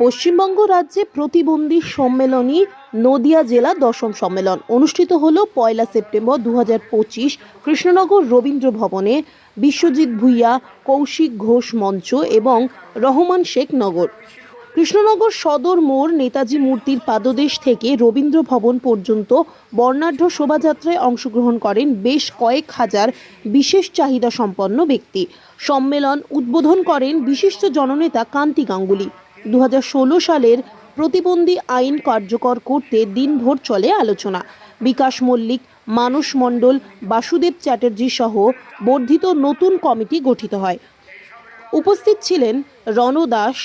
পশ্চিমবঙ্গ রাজ্যে প্রতিবন্ধী সম্মেলনী নদিয়া জেলা দশম সম্মেলন। অনুষ্ঠিত হল পয়লা সেপ্টেম্বর দু পঁচিশ কৃষ্ণনগর রবীন্দ্র ভবনে। বিশ্বজিৎ ভুইয়া, কৌশিক ঘোষ মঞ্চ এবং রহমান শেখ নগর। কৃষ্ণনগর সদর মোড় নেতাজি মূর্তির পাদদেশ থেকে রবীন্দ্র ভবন পর্যন্ত বর্ণাঢ্য শোভাযাত্রায় অংশগ্রহণ করেন বেশ কয়েক হাজার বিশেষ চাহিদা সম্পন্ন ব্যক্তি। সম্মেলন উদ্বোধন করেন বিশিষ্ট জননেতা কান্তি গাঙ্গুলি। দু হাজার ষোলো সালের প্রতিবন্ধী আইন কার্যকর করতে দিনভর চলে আলোচনা। বিকাশ মল্লিক, মানস মণ্ডল, বাসুদেব চ্যাটার্জি সহ বর্ধিত নতুন কমিটি গঠিত হয়। উপস্থিত ছিলেন রণ দাস,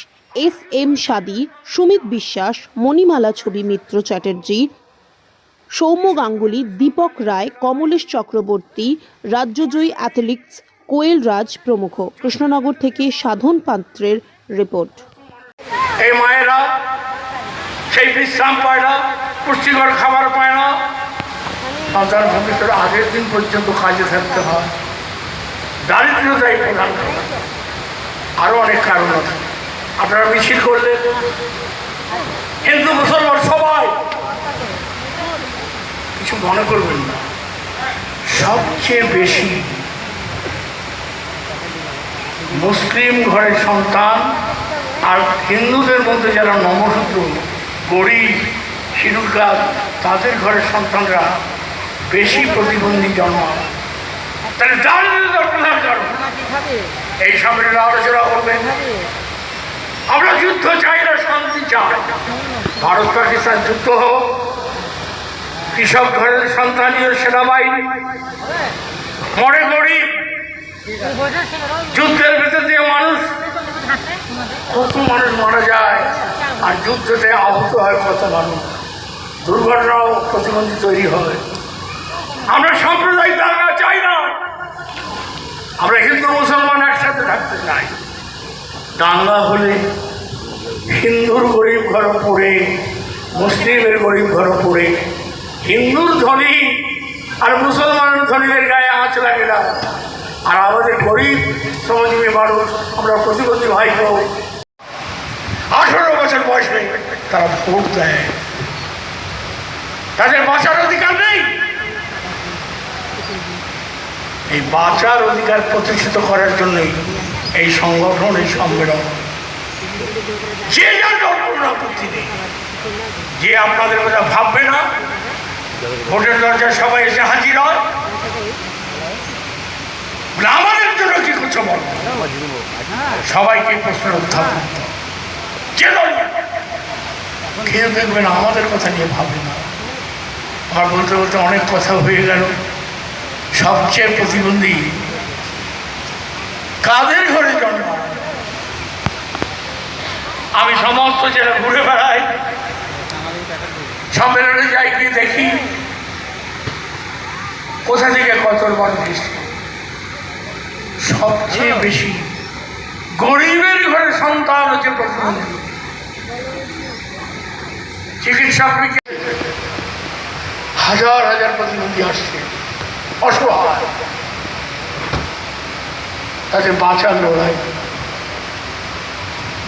এস এম সাদি, সুমিত বিশ্বাস, মণিমালা ছবি মিত্র চ্যাটার্জি, সৌম্য গাঙ্গুলি, দীপক রায়, কমলেশ চক্রবর্তী, রাজ্যজয়ী অ্যাথলেটিক্স কোয়েল রাজ প্রমুখ। কৃষ্ণনগর থেকে সাধন পাত্রের রিপোর্ট। এই মায়েরা, সেই বিশ্রাম পায় না, পুষ্টিকর খাবার পায় না। সন্তান ভবিষ্যতে আগের দিন পর্যন্ত কাজে থাকতে হয়। দারিদ্রতাই প্রধান কারণ। আরও অনেক কারণ আছে। আপনারা মিছিল করলে হিন্দু, মুসলমান সবাই। কিছু মনে করবেন না। সবচেয়ে বেশি মুসলিম ঘরের সন্তান আর হিন্দুদের মধ্যে যারা নমসূত্র, গরিব শিরুল গাছ তাদের ঘরের সন্তানরা বেশি প্রতিবন্ধী কারণ এই সম্মেলনে আলোচনা করবেন আমরা যুদ্ধ চাই না, শান্তি চাই। ভারত, পাকিস্তান যুদ্ধ হোক, কৃষক ঘরের সন্তানীয় সেনাবাহিনী, মরে গরিব, যুদ্ধের ভেতর দিয়ে মানুষ কত মানুষ মারা যায় আর যুদ্ধতে আহত হয় কত মানুষ। দুর্ঘটনাও প্রতিবন্ধী তৈরি হয়। আমরা সাম্প্রদায়িক দাঙ্গা চাই না। আমরা হিন্দু, মুসলমান একসাথে থাকতে চাই। দাঙ্গা হলে হিন্দুর গরিব ঘর পড়ে, মুসলিমের গরিব ঘর পড়ে, হিন্দুর ধনী আর মুসলমানের ধনীদের গায়ে আঁচ লাগে না আর আমাদের গরিব শ্রমজীবী মানুষ, আমরা প্রতিবন্ধী ভাই আঠেরো বছর বয়সে তারা ভোট দেয়। তাদের বাঁচার অধিকার নেই। এই বাঁচার অধিকার প্রতিষ্ঠিত করার জন্যই এই সংগঠন, এই সম্মেলন যে নেই। যে আপনাদের কথা ভাববে না, ভোটের দরজায় সবাই এসে হাজির হয় আমাদের জন্য কি করছ বল? সবাইকে প্রশ্ন উত্থাপন যে দল কেউ দেখবেন আমাদের কথা নিয়ে ভাববে না। আমার বলতে বলতে অনেক কথা হয়ে গেল। সবচেয়ে প্রতিবন্ধী কাদের ঘরে জন্ম আমি সমস্ত জেলা ঘুরে বেড়াই। সম্মেলনে যাই গিয়ে দেখি কোথা থেকে কত মানুষ। সবচেয়ে বেশি গরিবের ঘরে সন্তান হচ্ছে প্রতিবন্ধী। চিকিৎসক হাজার হাজার প্রতিবন্ধী আসছে। অসহায়। তাদের বাঁচার লড়াই।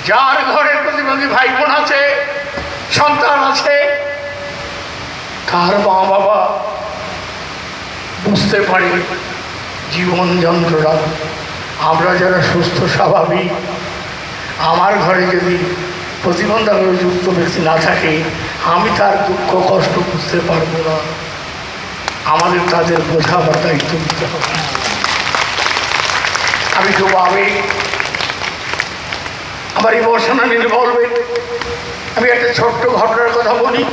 যার ঘরে প্রতিবন্ধী ভাই বোন আছে, সন্তান আছে, তার মা বাবা বুঝতে পারে জীবন যন্ত্রণা। আমরা যারা সুস্থ, স্বাভাবিক, আমার ঘরে যদি প্রতিবন্ধকযুক্ত ব্যক্তি না থাকে আমি তার দুঃখ, কষ্ট বুঝতে পারব না। আমাদের তাদের বোঝাবার দায়িত্ব দিতে হবে। আমি খুব আমি আমার ইমোশনাল ইনভলভমেন্ট আমি একটা ছোট্ট ঘটনার কথা বলি।